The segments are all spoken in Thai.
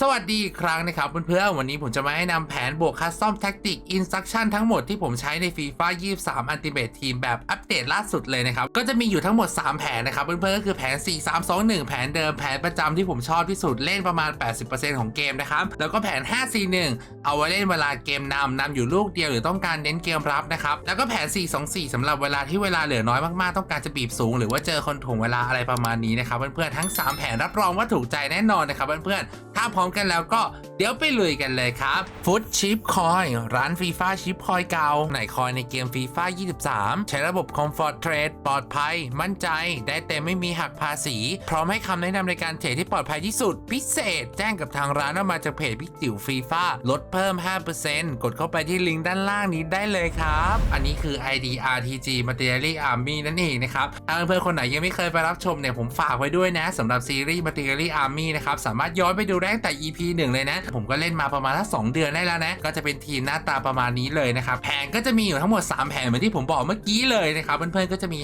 สวัสดีอีกครั้งนะครับเพื่อนๆวันนี้ผมจะมาแนะนำแผนบวกคัสตอมแท็กติกอินสต u ั t ชั่นทั้งหมดที่ผมใช้ใน FIFA 23 Ultimate Team แบบอัปเดตล่าสุดเลยนะครับ ก็จะมีอยู่ทั้งหมด 3 แผนนะครับเพื่อนๆก็คือแผน 4 3 2 1 แผนเดิมแผนประจำที่ผมชอบที่สุดเล่นประมาณ 80%ของเกมนะครับ แล้วก็แผน 5 4 1 เอาไว้เล่นเวลาเกมนำนำอยู่ลูกเดียวหรือต้องการเน้นเกมรับนะครับแล้วก็แผน 4 2 4สำหรับเวลาที่เวลาเหลือน้อยมากๆต้องการจะบีบสูง หรือว่าเจอคนถ่วงเวลาอะไรประมาณนี้นะครับเพื่อนๆทั้ง 3 แผนรับรองว่าถูกใจแน่นอนนะครับเพื่อนๆถ้าพรอมกันแล้วก็เดี๋ยวไปลุยกันเลยครับฟุตชิปคอยร้านฟีฟ่าชิปคอยเก่าไหนคอยในเกมฟีฟ่า23 ใช้ระบบ Comfort Trade ปลอดภัย มั่นใจ ได้เต็มไม่มีหักภาษี พร้อมให้คำแนะนำในการเทรดที่ปลอดภัยที่สุด พิเศษ แจ้งกับทางร้านว่ามาจากเพจพี่จิ๋วฟีฟ่าลดเพิ่ม 5%กดเข้าไปที่ลิงก์ด้านล่างนี้ได้เลยครับ อันนี้คือ ID RTG Material Army นั่นเองนะครับถ้าเพื่อนๆคนไหนยังไม่เคยไปรับชมเนี่ยผมฝากไว้ด้วยนะสำหรับซีรีส์ Material Army นะครับสามารถย้อนไปดูได้แต่ EP 1 เลยนะ ผมก็เล่นมาประมาณสักสองเดือนได้แล้วนะ ก็จะเป็นทีมหน้าตาประมาณนี้เลยนะครับ แผนก็จะมีอยู่ทั้งหมด 3 แผนเหมือนที่ผมบอกเมื่อกี้เลยนะครับ เพื่อนๆก็จะมี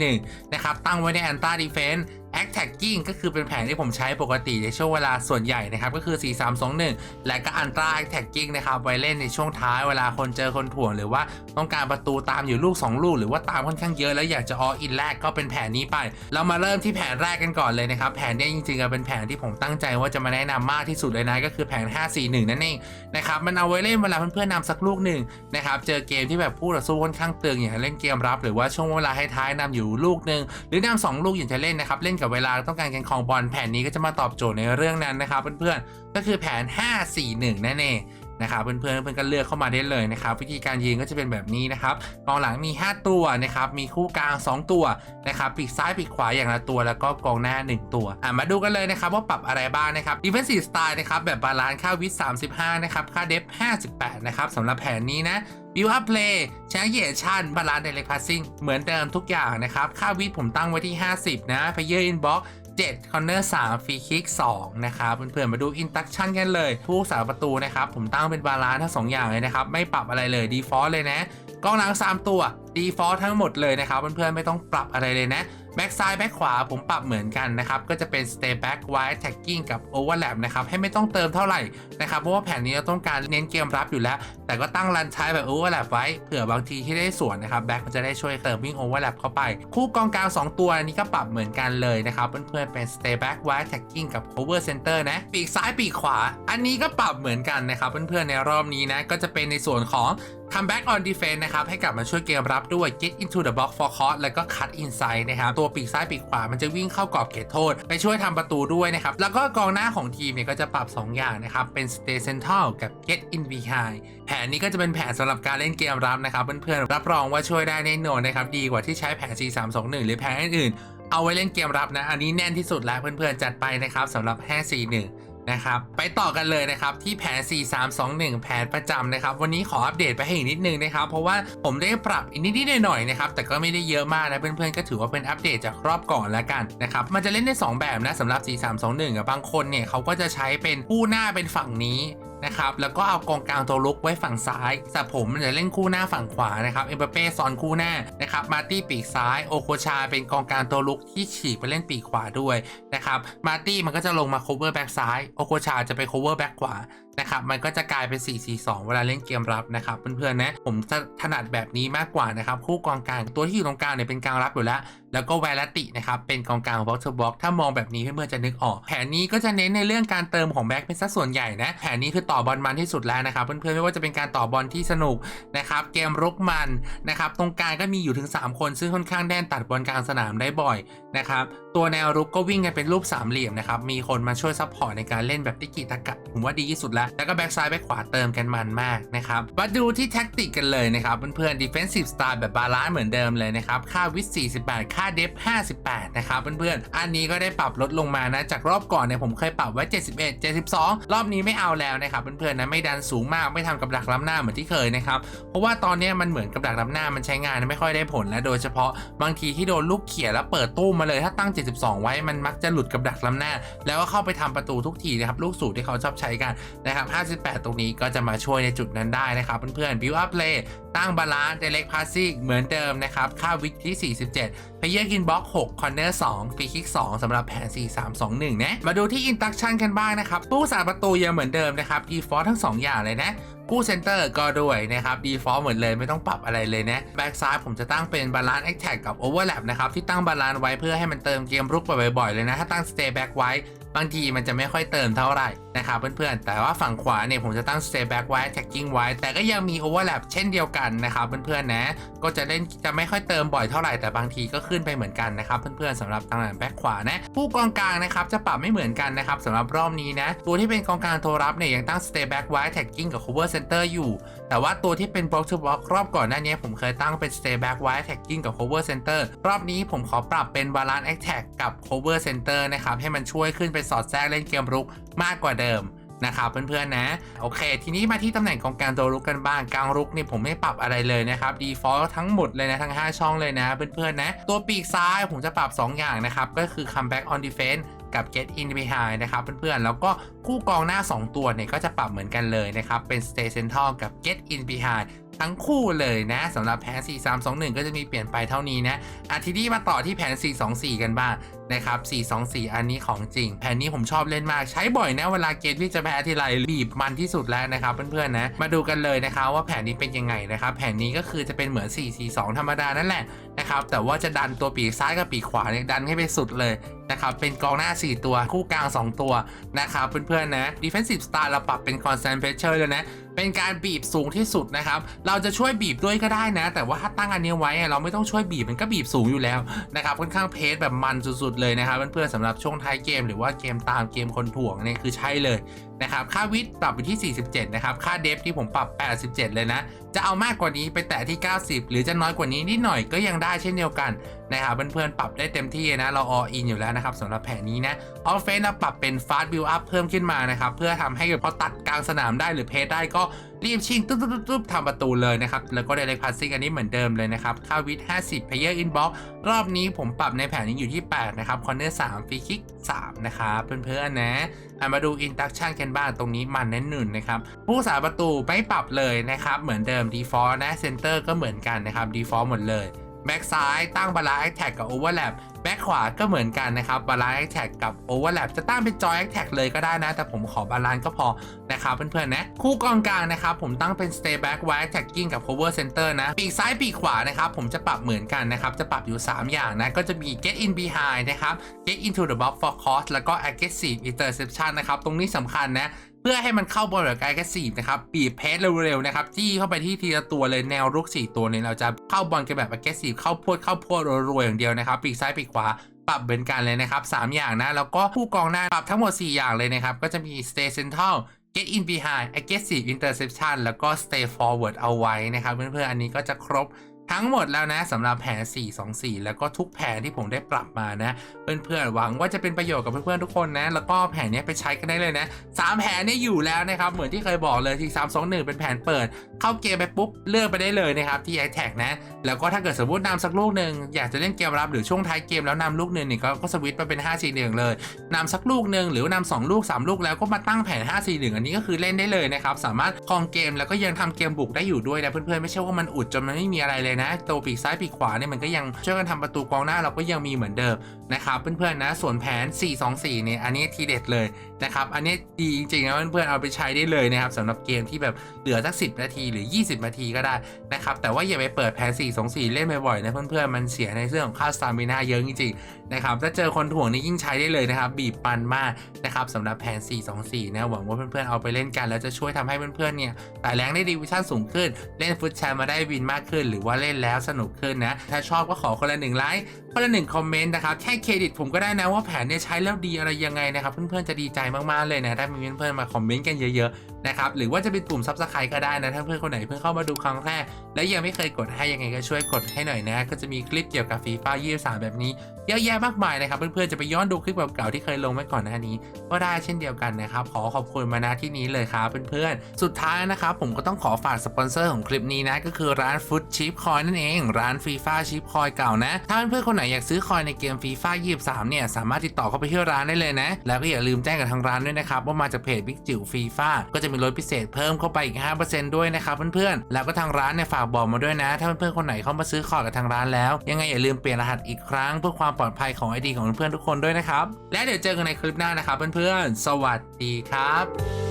541 นะครับ ตั้งไว้ใน Anti Defense Act Tagging ก็คือเป็นแผนที่ผมใช้ปกติในช่วงเวลาส่วนใหญ่นะครับ ก็คือ 4321 และก็ Antra Act Tagging นะครับ ไว้เล่นในช่วงท้ายเวลาคนเจอคนถ่วง หรือว่าต้องการประตูตามอยู่ลูก 2 ลูก หรือว่าตามค่อนข้างเยอะแล้วอยากจะอออินแรกก็เป็นแผนนี้ไป เรามาเริ่มที่แผนแรกกันก่อนเลยนะครับ แผนนี้จริงๆอะเป็นแผนที่ผมตั้งใจว่าจะมาแนะนำมากที่สุดเลยนะก็คือแผน 541 นั่นเองนะครับมันเอาไว้เล่นเวลาเพื่อนๆนำสักลูกหนึ่งนะครับเจอเกมที่แบบผู้ต่อสู้ค่อนข้างตึงอย่างเล่นเกมรับ หรือว่าช่วงเวลาให้ท้ายนำอยู่ลูกหนึ่งหรือนำสองลูกอย่างจะเล่นนะครับเล่นกับเวลาต้องการการครองบอลแผนนี้ก็จะมาตอบโจทย์ในเรื่องนั้นนะครับเพื่อนๆก็คือแผน 541 นั่นเอง นะครับเพื่อนๆเพื่อนก็เลือกเข้ามาได้เลยนะครับวิธีการยิงก็จะเป็นแบบนี้นะครับกองหลังมี 5 ตัวนะครับมีคู่กลาง 2 ตัวนะครับปีกซ้ายปีกขวาอย่างละตัว แล้วก็กองหน้า 1 ตัวอะมาดูกันเลยนะครับว่าปรับอะไรบ้างนะครับ Defensive Style นะครับแบบบาลานซ์ค่าวิท35นะครับค่าเดฟ58นะครับสำหรับแผนนี้นะ View Up Play แชงเยชันบาลานซ์ Direct Passing เหมือนเดิมทุกอย่างนะครับค่าวิทผมตั้งไว้ที่ 50 นะ Player Inbox 7 คอนเนอร์3ฟรีคิก2นะครับเพื่อนๆมาดูอินดักชันกันเลยผู้สาประตูนะครับผมตั้งเป็นบาลานซ์ทั้งสองอย่างเลยนะครับไม่ปรับอะไรเลยดีฟอลต์เลยนะกองหลัง 3 ตัว Default ทั้งหมดเลยนะครับเพื่อนๆไม่ต้องปรับอะไรเลยนะแบ็กซ้ายแบ็กขวาผมปรับเหมือนกันนะครับ ก็จะเป็น stay back wide tagging กับ overlap นะครับ ให้ไม่ต้องเติมเท่าไหร่นะครับ เพราะว่าแผนนี้เราต้องการเน้นเกมรับอยู่แล้ว แต่ก็ตั้งรันท้แบบ overlap ไว้เผื่อบางทีที่ได้ส่วนนะครับแบ็กมันจะได้ช่วยเติมวิ่ง overlap เข้าไป คู่กองกลาง2ตัวนี้ก็ปรับเหมือนกันเลยนะครับ เพื่อนๆเป็น stay back wide tagging กับ cover center นะปีกซ้ายปีกขวา อันนี้ก็ปรับเหมือนกันนะครับเพื่อนๆในรอบนี้นะก็จะเป็นในส่วนของ comeback on defense นะครับให้กลับมาช่วยเกมรับด้วย get into the box for cross แล้วก็ cut inside นะครับตัวปีกซ้ายปีกขวามันจะวิ่งเข้ากรอบเขตโทษ ไปช่วยทำประตูด้วยนะครับแล้วก็กองหน้าของทีมเนี่ยก็จะปรับ 2 อย่างนะครับเป็น stay central กับ get in behind แผนนี้ก็จะเป็นแผนสำหรับการเล่นเกมรับนะครับเพื่อนๆรับรองว่าช่วยได้แน่นอนนะครับดีกว่าที่ใช้แผน 4-3-2-1 หรือแผนอื่นๆเอาไว้เล่นเกมรับนะ อันนี้แน่นที่สุดแล้วเพื่อนๆ จัดไปนะครับสำหรับ 5-4-1 นะครับไปต่อกันเลยนะครับที่แผน 4321 แผนประจำนะครับ วันนี้ขออัปเดตไปให้อีกนิดนึงนะครับ เพราะว่าผมได้ปรับอีกนิดๆหน่อยๆนะครับ แต่ก็ไม่ได้เยอะมากนะเพื่อนๆก็ถือว่าเป็นอัปเดตจากรอบก่อนแล้วกันนะครับ มันจะเล่นได้ 2 แบบนะสำหรับ 4321 กับบางคนเนี่ยเขาก็จะใช้เป็นผู้หน้าเป็นฝั่งนี้ นะครับแล้วก็เอากองกลางตัวลุกไว้ฝั่งซ้ายแต่ผมจะเล่นคู่หน้าฝั่งขวานะครับเอ็มเปเป้ซ้อนคู่หน้านะครับมาตี้ปีกซ้ายโอโคชาเป็นกองกลางตัวลุกที่ฉีกไปเล่นปีกขวาด้วยนะครับมาตี้มันก็จะลงมา cover แบ็กซ้ายโอโคชาจะไป cover แบ็กขวานะครับมันก็จะกลายเป็น 4-4-2 เวลาเล่นเกมรับนะครับเพื่อนๆนะผมจะถนัดแบบนี้มากกว่านะครับคู่กองกลางตัวที่อยู่ตรงกลางเนี่ยเป็นกลางรับอยู่แล้ว แล้วก็แวลตินะครับ เป็นกองกลางบ็อกซ์บ็อกถ้ามองแบบนี้เพื่อนๆจะนึกออก แผนนี้ก็จะเน้นในเรื่องการเติมของแบ็คเป็นสัดส่วนใหญ่นะ แผนนี้คือต่อบอลมันที่สุดแล้วนะครับ เพื่อนๆไม่ว่าจะเป็นการต่อบอลที่สนุกนะครับเกมรุกมันนะครับตรงกลางก็มีอยู่ถึง 3 คนซึ่งค่อนข้างแน่นตัดบอลกลางสนามได้บ่อยนะครับตัวแนวรุกก็วิ่งกันเป็นรูปสามเหลี่ยมนะครับมีคนมาช่วยซัพพอร์ตในการเล่นแบบติกิตะกะผมว่าดีที่สุดแล้วแล้วก็แบ็กซ้ายแบ็กขวาเติมกันมันมากนะครับมาดูที่แท็กติกกันเลยนะครับเพื่อนๆ defensive style แบบบาลานซ์เหมือนเดิมเลยนะครับค่าวิท48ค่าาเดฟ58 นะครับเพื่อนๆ อันนี้ก็ได้ปรับลดลงมานะ จากรอบก่อนเนี่ยผมเคยปรับไว้ 71 72 รอบนี้ไม่เอาแล้วนะครับเพื่อนๆนะไม่ดันสูงมากไม่ทำกับดักล้ำหน้าเหมือนที่เคยนะครับ เพราะว่าตอนนี้มันเหมือนกับดักล้ำหน้ามันใช้งานไม่ค่อยได้ผลและโดยเฉพาะบางทีที่โดนลูกเขี่ยแล้วเปิดตู้มาเลยถ้าตั้ง 72 ไว้มันมักจะหลุดกับดักล้ำหน้า แล้วก็เข้าไปทำประตูทุกทีนะครับลูกสูตรที่เขาชอบใช้กันนะครับ 58 ตรงนี้ก็จะมาช่วยในจุดนั้นได้นะครับเพื่อนๆ build up play ตั้งบาลานซ์ direct passing เหมือนเดิมนะครับค่าวิกที่ 47 Player Inbox 6คอนเนอร์2ฟรีคิก2สำหรับแผน 4321 นะ มาดูที่อินดักชันกันบ้างนะครับตู้สาประตูยังเหมือนเดิมนะครับดีฟอลต์ทั้ง 2 อย่างเลยนะ กู้เซนเตอร์ก็ด้วยนะครับ default เหมือนเลยไม่ต้องปรับอะไรเลยนะแบ็กซ้ายผมจะตั้งเป็น balance attack กับ overlap นะครับที่ตั้ง balance ไว้เพื่อให้มันเติมเกมรุกไปบ่อยๆเลยนะถ้าตั้ง stay back ไว้บางทีมันจะไม่ค่อยเติมเท่าไหร่นะครับเพื่อนๆ แต่ว่าฝั่งขวาเนี่ยผมจะตั้ง stay back ไว้ attacking ไว้ แต่ก็ยังมี overlap เช่นเดียวกันนะครับเพื่อนๆนะ ก็จะเล่นจะไม่ค่อยเติมบ่อยเท่าไหร่แต่บางทีก็ขึ้นไปเหมือนกันนะครับเพื่อนๆสำหรับตำแหน่งแบ็คขวานะ ผู้กองกลางนะครับจะปรับไม่เหมือนกันนะครับสำหรับรอบนี้นะ ตัวที่เป็นกองกลางโทรรับเนี่ยยังตั้ง stay back ไว้ attacking กับ cover center อยู่ แต่ว่าตัวที่เป็น block to block รอบก่อนหน้านี้ผมเคยตั้งเป็น stay back ไว้ attacking กับ cover center รอบนี้ผมขอปรับเป็น balance attack กับ cover center นะครับ ให้มันช่วยขึ้นไปสอดแทรกเล่นเกมรุกมากกว่าเดิมนะครับเพื่อนๆนะ โอเค ทีนี้มาที่ตำแหน่งกองกลางตัวรุกกันบ้างกลางรุกนี่ผมไม่ปรับอะไรเลยนะครับ default ทั้งหมดเลยนะ ทั้ง 5 ช่องเลยนะเพื่อนๆนะ ตัวปีกซ้ายผมจะปรับ 2 อย่างนะครับ ก็คือ comeback on defense กับ get in behind นะครับเพื่อนๆ แล้วก็คู่กองหน้า 2 ตัวเนี่ยก็จะปรับเหมือนกันเลยนะครับ เป็น stay central กับ get in behind ทั้งคู่เลยนะสำหรับแผน 4321 ก็จะมีเปลี่ยนไปเท่านี้นะอาทีนี้มาต่อที่แผน 424 กันบ้าง นะครับ 424 อันนี้ของจริง แผ่นนี้ผมชอบเล่นมากใช้บ่อยนะเวลาเกมที่จะแพ้ทีไรบีบมันที่สุดแล้วนะครับเพื่อนๆนะมาดูกันเลยนะครับว่าแผ่นนี้เป็นยังไงนะครับแผ่นนี้ก็คือจะเป็นเหมือน 442 ธรรมดานั่นแหละนะครับแต่ว่าจะดันตัวปีกซ้ายกับปีกขวาเนี่ยดันให้ไปสุดเลยนะครับเป็นกองหน้า 4 ตัวคู่กลาง 2 ตัวนะครับเพื่อนๆนะ defensive style เราปรับเป็น constant pressure เลยนะเป็นการบีบสูงที่สุดนะครับ เราจะช่วยบีบด้วยก็ได้นะ แต่ว่าถ้าตั้งอันนี้ไว้เราไม่ต้องช่วยบีบมันก็บีบสูงอยู่แล้วนะครับค่อนข้างเพสแบบมันสุดๆเลยนะครับเพื่อนๆสำหรับช่วงท้ายเกมหรือว่าเกมตามเกมคนถ่วงเนี่ยคือใช่เลย นะครับค่าวิทย์ปรับอยู่ที่ 47 นะครับ ค่าเดฟที่ผมปรับ 87 เลยนะ จะเอามากกว่านี้ไปแตะที่ 90 หรือจะน้อยกว่านี้นิดหน่อยก็ยังได้เช่นเดียวกันนะครับเพื่อนๆปรับได้เต็มที่นะ เรา all in อยู่แล้วนะครับสำหรับแผนนี้นะออฟเฟนเราปรับเป็น fast build up เพิ่มขึ้นมานะครับ เพื่อทำให้พอตัดกลางสนามได้หรือเพสได้ก็รีบชิงตุ๊บตุ๊บตุ๊บทำประตูเลยนะครับ แล้วก็ direct passing อันนี้เหมือนเดิมเลยนะครับ ค่าวิทย์50 player inbox รอบนี้ผมปรับในแผนนี้อยู่ที่ 8 นะครับ corner 3 free kick 3นะครับเพื่อนๆนะ มาดู induction กันบ้างตรงนี้มันแน่นหนึ่งนะครับผู้สาประตูไม่ปรับเลยนะครับ เหมือนเดิม default นะ center ก็เหมือนกันนะครับ default หมดเลย แบ็กซ้ายตั้ง balance attack กับ overlap แบ็กขวาก็เหมือนกันนะครับ balance attack กับ overlap จะตั้งเป็น joy attack เลยก็ได้นะ แต่ผมขอ balance ก็พอนะครับเพื่อนๆนะคู่กองกลางนะครับผมตั้งเป็น stay back wide attacking กับ cover center นะปีกซ้ายปีกขวานะครับผมจะปรับเหมือนกันนะครับจะปรับอยู่ 3 อย่างนะก็จะมี get in behind นะครับ get into the box for cross แล้วก็ aggressive interception นะครับตรงนี้สำคัญนะ เพื่อให้มันเข้าบอลแบบไกลแค่สี่นะครับบีบเพสเร็วๆนะครับจี้เข้าไปที่ทีละตัวเลยแนวรุก 4 ตัวเนี่ยเราจะเข้าบอลกันแบบ aggressive เข้าพวดเข้าพวดรัวๆอย่างเดียวนะครับปีกซ้ายปีกขวาปรับเหมือนกันเลยนะครับ 3 อย่างนะ แล้วก็ผู้กองหน้าปรับทั้งหมด 4 อย่างเลยนะครับ ก็จะมี stay central get in behind aggressive interception แล้วก็ stay forward เอาไว้นะครับ เพื่อนๆอันนี้ก็จะครบ ทั้งหมดแล้วนะสำหรับแผน 424 แล้วก็ทุกแผนที่ผมได้ปรับมานะ เพื่อนๆหวังว่าจะเป็นประโยชน์กับเพื่อนๆทุกคนนะ แล้วก็แผนนี้ไปใช้กันได้เลยนะสามแผนนี้อยู่แล้วนะครับเหมือนที่เคยบอกเลยที่321 เป็นแผนเปิด เข้าเกมไปปุ๊บเลือกไปได้เลยนะครับที่ a อ t a c นะ แล้วก็ถ้าเกิดสมมตินำสักลูกหนึ่งอยากจะเล่นเกมรับหรือช่วงท้ายเกมแล้วนำลูกหนึ่งนี่ก็กสวิตช์มาเป็น 5 4 1 เลยนำสักลูกหนึ่งหรือนำสองลูก 3 ลูกแล้วก็มาตั้งแผน 5 4 1 อันนี้ก็คือเล่นได้เลยนะครับสามารถครองเกมแล้วก็ยังทำเกมบุกได้อยู่ด้วยนะเพื่อนๆไม่ใช่ว่ามันอุดจนมันไม่มีอะไรเลยนะตัวปีกซ้ายปีกขวาเนี่ยมันก็ยังช่วยกันทำประตูกองหน้าเราก็ยังมีเหมือนเดิมนะครับเพื่อนๆนะส่วนแผน 424เนี่ยอันนี้ทีเด็ดเลยนะครับอันนี้ดีจริงๆนะเพื่อนๆเอาไปใช้ได้เลยนะครับสำหรับเกมที่แบบเหลือสัก 10 นาทีหรือ 20 นาทีก็ได้นะครับแต่ว่าอย่าไปเปิดแผน 424 เล่นบ่อยๆนะเพื่อนๆมันเสียในเรื่องของค่าสตามิน่าเยอะจริงๆนะครับถ้าเจอคนถ่วงนี่ยิ่งใช้ได้เลยนะครับบีบปันมากนะครับสำหรับแผน 424นะหวังว่าเพื่อนๆเอาไปเล่นกัน แล้วจะช่วยทำให้เพื่อนๆเนี่ยแต่แรงได้ดิวิชั่นสูงขึ้น เล่นฟุตแชมป์มาได้วินมากขึ้นหรือว่าเล่นแล้วสนุกขึ้นนะ ถ้าชอบก็ขอคนละหนึ่งไลค์คนละหนึ่งคอมเมนต์นะครับแค่เครดิตผมก็ได้นะว่าแผนเนี่ยใช้แล้วดีอะไรยังไงนะครับเพื่อนๆจะดีใจมากๆเลยนะถ้ามีเพื่อนๆมาคอมเมนต์กันเยอะๆ นะครับหรือว่าจะเป็นปุ่มซับสไครต์ก็ได้นะถ้าเพื่อนคนไหนเพิ่งเข้ามาดูครั้งแรก และยังไม่เคยกดให้ยังไงก็ช่วยกดให้หน่อยนะก็จะมีคลิปเกี่ยวกับฟีฟ่า23แบบนี้เยอะแยะมากมายนะครับ เพื่อนๆจะไปย้อนดูคลิปเก่าๆที่เคยลงไว้ก่อนหน้านี้ ก็ได้เช่นเดียวกันนะครับขอขอบคุณมาณที่นี้เลยครับเพื่อนๆสุดท้ายนะครับผมก็ต้องขอฝากสปอนเซอร์ของคลิปนี้นะก็คือร้านฟุตชิปคอยนั่นเอง ร้านฟีฟ่าชิปคอยเก่านะถ้าเพื่อนๆคนไหนอยากซื้อคอยในเกมฟีฟ่า23เนี่ยสามารถติดต่อเข้าไปที่ร้านได้เลยนะ แล้วก็อย่าลืมแจ้งกับทางร้านด้วยนะครับว่ามาจากเพจบิ๊กจิ๋วฟีฟ่าก็จะมีลดพิเศษเพิ่มเข้าไปอีก 5%ด้วยนะครับเพื่อนๆ แล้วก็ทางร้านเนี่ยฝากบอกมาด้วยนะ ถ้าเพื่อนๆคนไหนเข้ามาซื้อคองกับทางร้านแล้ว ยังไงอย่าลืมเปลี่ยนรหัสอีกครั้งเพื่อความปลอดภัยของไอดีของเพื่อนๆทุกคนด้วยนะครับ และเดี๋ยวเจอกันในคลิปหน้านะครับเพื่อนๆ สวัสดีครับ